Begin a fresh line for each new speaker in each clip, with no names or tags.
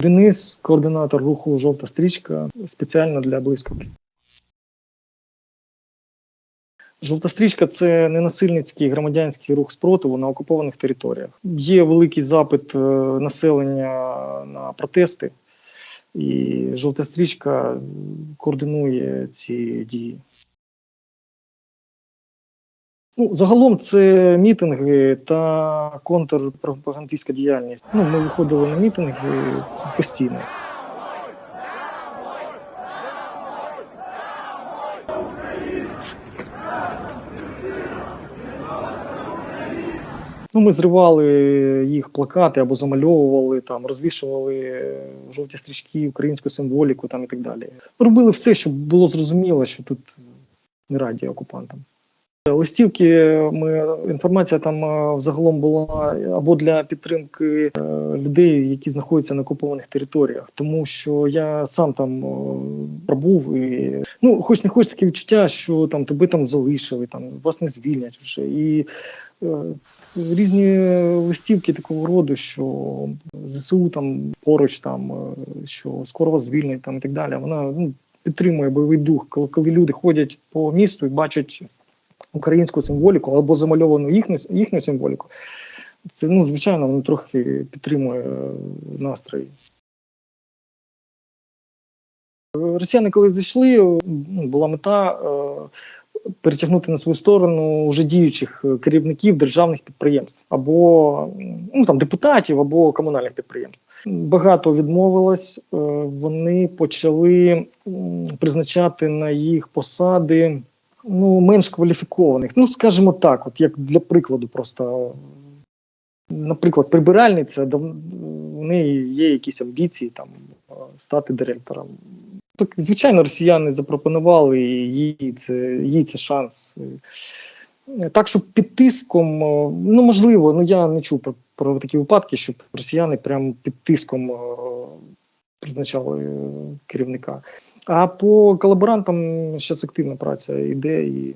Денис, координатор руху Жовта стрічка, спеціально для блискавки. Жовта стрічка це ненасильницький громадянський рух спротиву на окупованих територіях. Є великий запит е, населення на протести, і жовта стрічка координує ці дії. Ну, загалом це мітинги та контрпропагандистська діяльність. Ну, ми виходили на мітинги постійно. Ну, ми зривали їх плакати або замальовували, там, розвішували жовті стрічки, українську символіку там, і так далі. Робили все, щоб було зрозуміло, що тут не раді окупантам. Листівки ми інформація там е, взагалом була або для підтримки е, людей, які знаходяться на окупованих територіях, тому що я сам там е, пробув і ну, хоч не хоч таке відчуття, що там тебе там залишили, там вас не звільнять вже і. Різні листівки такого роду, що ЗСУ там поруч, там що скоро вас звільнять, там і так далі. Вона ну, підтримує бойовий дух, коли люди ходять по місту і бачать українську символіку або замальовану їхню, їхню символіку. Це ну, звичайно, воно трохи підтримує е, настрій. Росіяни, коли зайшли, ну, була мета е, перетягнути на свою сторону вже діючих е, керівників державних підприємств або ну, там, депутатів, або комунальних підприємств. Багато відмовилось, вони почали призначати на їх посади ну, менш кваліфікованих. Ну, скажімо так, от як для прикладу, просто наприклад, прибиральниця, у неї є якісь амбіції там е, стати директором. Так, звичайно, росіяни запропонували їй це, їй це шанс. Так, що під тиском, е, ну можливо, ну я не чув про, про такі випадки, щоб росіяни прямо під тиском е, призначали керівника. А по колаборантам зараз активна праця йде, і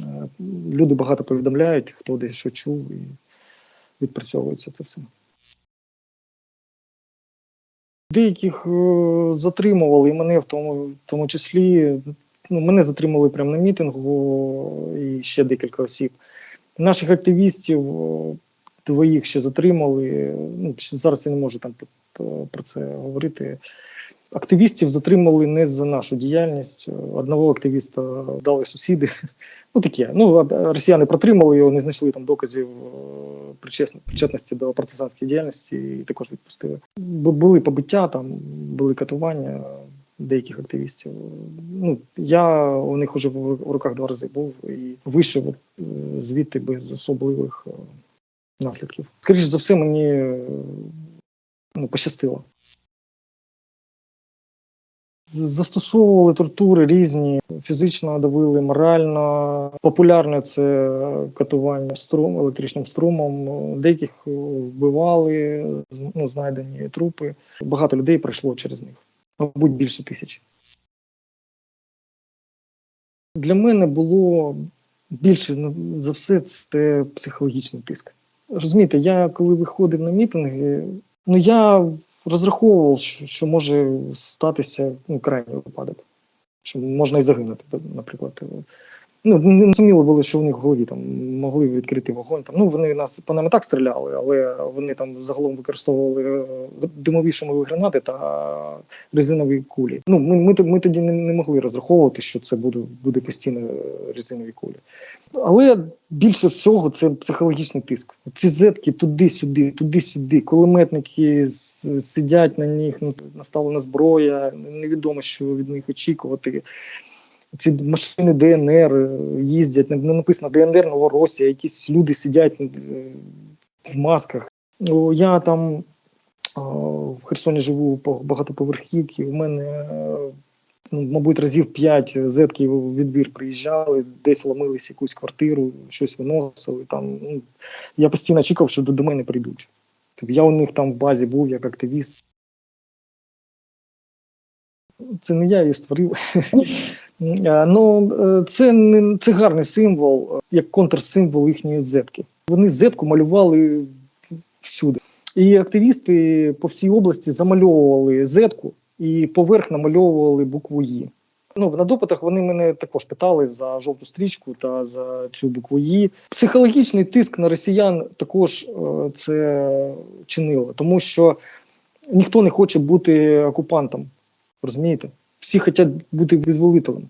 е, люди багато повідомляють, хто десь що чув, і відпрацьовується це все. Деяких е, затримували, і мене в тому, тому числі. Ну, мене затримали прямо на мітингу і ще декілька осіб. Наших активістів е, двоїх ще затримали. Ну, зараз я не можу там про це говорити. Активістів затримали не за нашу діяльність. Одного активіста здали сусіди. Ну таке. Ну росіяни протримали його, не знайшли там доказів е, причетності до партизанської діяльності і також відпустили. Були побиття, там були катування деяких активістів. Ну я у них уже в руках два рази був і вийшов е, звідти без особливих е, наслідків. Скоріше за все, мені ну, пощастило. Застосовували тортури різні, фізично давили, морально. Популярне це катування струм, електричним струмом. Деяких вбивали, ну, знайдені трупи. Багато людей пройшло через них, мабуть, більше тисячі. Для мене було більше за все це психологічний тиск. Розумієте, я коли виходив на мітинги, ну я розраховував, що, може статися ну, крайній випадок, що можна і загинути, наприклад. Ну, не зрозуміло було, що у них в голові там могли відкрити вогонь. Там, ну, вони нас по нам так стріляли, але вони там загалом використовували е, димові шумові гранати та резинові кулі. Ну, ми, ми, ми тоді не, не могли розраховувати, що це буде, буде постійно резинові кулі. Але більше всього це психологічний тиск. Ці зетки туди-сюди, туди-сюди, кулеметники сидять на них, ну, наставлена зброя, невідомо, що від них очікувати. Ці машини ДНР е, їздять, не не написано ДНР Новоросія, якісь люди сидять е, в масках. Я там в Херсоні живу по багатоповерхівці. У мене, е, ну, мабуть, разів п'ять зетки відбір приїжджали, десь ломились якусь квартиру, щось виносили. Там, ну, я постійно очікував, що до, до мене прийдуть. Тобто я у них там в базі був як активіст. Це не я її створив. Е, Ну, е, це не це гарний символ, е, як контрсимвол їхньої зетки. Вони зетку малювали всюди. І активісти по всій області замальовували зетку і поверх намальовували букву «І». Ну, на допитах вони мене також питали за жовту стрічку та за цю букву «І». Психологічний тиск на росіян також це чинило, тому що ніхто не хоче бути окупантом. Розумієте? Всі хочуть бути визволителем.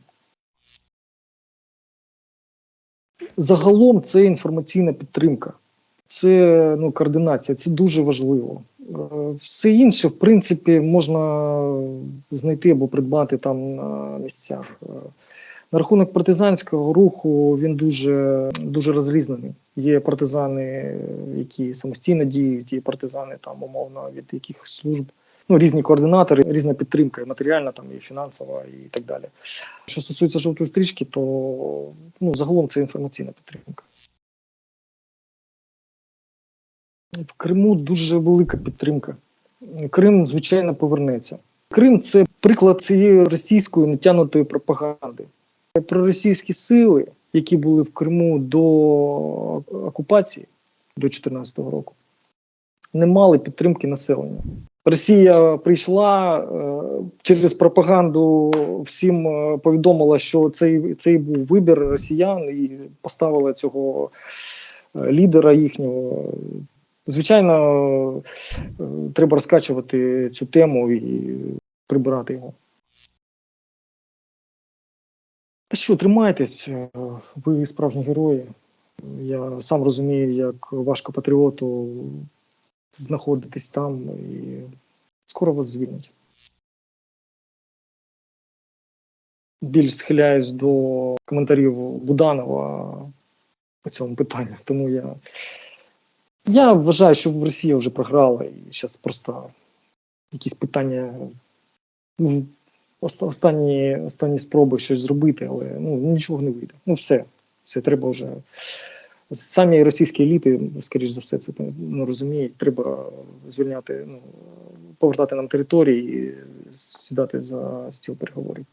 Загалом це інформаційна підтримка, це ну, координація, це дуже важливо. Е, Все інше, в принципі, можна знайти або придбати там на місцях. Е, На рахунок партизанського руху він дуже, дуже розрізнений. Є партизани, які самостійно діють, є партизани там умовно від якихось служб. Ну, різні координатори, різна підтримка, і матеріальна, там, і фінансова, і так далі. Що стосується жовтої стрічки, то ну, загалом це інформаційна підтримка. В Криму дуже велика підтримка. Крим, звичайно, повернеться. Крим це приклад цієї російської натягнутої пропаганди. Проросійські сили, які були в Криму до окупації до 2014 року, не мали підтримки населення. Росія прийшла е, через пропаганду, всім е, повідомила, що цей, цей був вибір росіян, і поставила цього е, лідера їхнього. Звичайно, треба розкачувати цю тему і прибирати його. Та що, тримайтесь, ви справжні герої. Я сам розумію, як важко патріоту знаходитись там і скоро вас звільнять. Більш схиляюсь до коментарів Буданова по цьому питанню. Тому я, я вважаю, що Росія вже програла і зараз просто якісь питання. Ну, останні, останні спроби щось зробити, але ну, нічого не вийде. Ну, все, все треба вже. Самі російські еліти, скоріш за все, це ну, розуміють. Треба звільняти, ну, повертати нам території і сідати за стіл переговорів.